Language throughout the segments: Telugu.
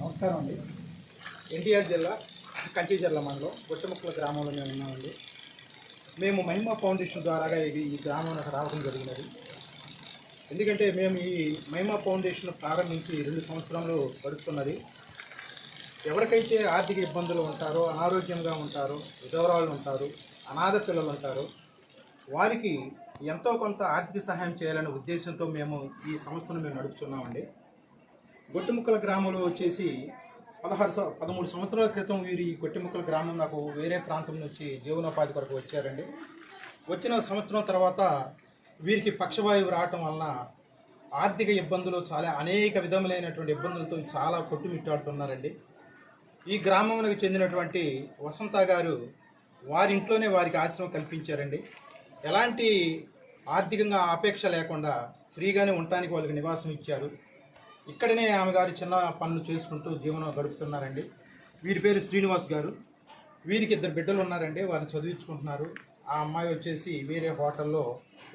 నమస్కారం అండి. ఎన్టీఆర్ జిల్లా కంచిజర్ల మండలం గుట్టముక్కల గ్రామంలో మేము ఉన్నామండి. మేము మహిమ ఫౌండేషన్ ద్వారాగా ఇది ఈ గ్రామంలోకి రావడం జరిగినది. ఎందుకంటే మేము ఈ మహిమ ఫౌండేషన్ ప్రారంభించి రెండు సంవత్సరాలు గడుస్తున్నది. ఎవరికైతే ఆర్థిక ఇబ్బందులు ఉంటారో అనారోగ్యంగా ఉంటారో విధవరాలు ఉంటారు అనాథ పిల్లలు ఉంటారు వారికి ఎంతో కొంత ఆర్థిక సహాయం చేయాలనే ఉద్దేశంతో మేము ఈ సంస్థను మేము నడుపుతున్నామండి. గొట్టిముక్కల గ్రామంలో వచ్చేసి పదహారు పదమూడు సంవత్సరాల క్రితం వీరు ఈ గొట్టిముక్కల గ్రామం నాకు వేరే ప్రాంతం నుంచి జీవనోపాధి కొరకు వచ్చారండి. వచ్చిన సంవత్సరం తర్వాత వీరికి పక్షవాయువు రావటం వలన ఆర్థిక ఇబ్బందులు చాలా అనేక విధములైనటువంటి ఇబ్బందులతో చాలా కొట్టుమిట్టాడుతున్నారండి. ఈ గ్రామంలో చెందినటువంటి వసంత గారు వారి ఇంట్లోనే వారికి ఆశ్రమం కల్పించారండి. ఎలాంటి ఆర్థికంగా ఆపేక్ష లేకుండా ఫ్రీగానే ఉండటానికి వాళ్ళకి నివాసం ఇచ్చారు. ఇక్కడనే ఆమె గారు చిన్న పనులు చేసుకుంటూ జీవనం గడుపుతున్నారండి. వీరి పేరు శ్రీనివాస్ గారు. వీరికి ఇద్దరు బిడ్డలు ఉన్నారండి. వారిని చదివించుకుంటున్నారు. ఆ అమ్మాయి వచ్చేసి వేరే హోటల్లో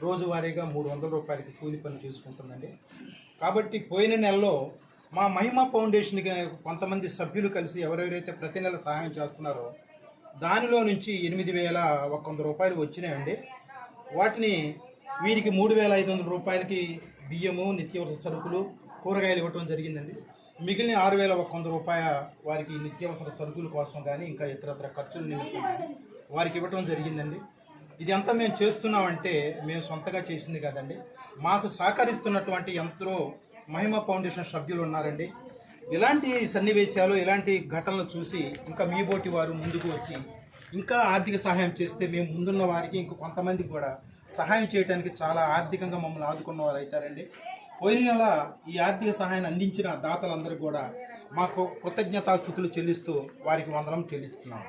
రోజువారీగా మూడు వందల రూపాయలకి కూలి పని చేసుకుంటుందండి. కాబట్టి పోయిన నెలలో మా మహిమ ఫౌండేషన్కి కొంతమంది సభ్యులు కలిసి ఎవరెవరైతే ప్రతి నెల సహాయం చేస్తున్నారో దానిలో నుంచి ఎనిమిది వేల ఒక వంద రూపాయలు వచ్చినాయండి. వాటిని వీరికి మూడు వేల ఐదు వందల రూపాయలకి బియ్యము నిత్యవసర సరుకులు కూరగాయలు ఇవ్వటం జరిగిందండి. మిగిలిన ఆరు వేల ఒక వంద రూపాయ వారికి నిత్యావసర సరుకుల కోసం కానీ ఇంకా ఇతరత్ర ఖర్చులు నిమిత్తం వారికి ఇవ్వటం జరిగిందండి. ఇది అంతా మేము చేస్తున్నామంటే మేము సొంతగా చేసింది కాదండి. మాకు సహకరిస్తున్నటువంటి ఎంతో మహిమ ఫౌండేషన్ సభ్యులు ఉన్నారండి. ఇలాంటి సన్నివేశాలు ఇలాంటి ఘటనలు చూసి ఇంకా మీ బోటి వారు ముందుకు వచ్చి ఇంకా ఆర్థిక సహాయం చేస్తే మేము ముందున్న వారికి ఇంక కొంతమందికి కూడా సహాయం చేయడానికి చాలా ఆర్థికంగా మమ్మల్ని ఆదుకున్న వారు అవుతారండి. పోయిన నెల ఈ ఆర్థిక సహాయాన్ని అందించిన దాతలందరికీ కూడా మాకు కృతజ్ఞతాస్థుతులు చెల్లిస్తూ వారికి వందనం చెల్లిస్తున్నాం.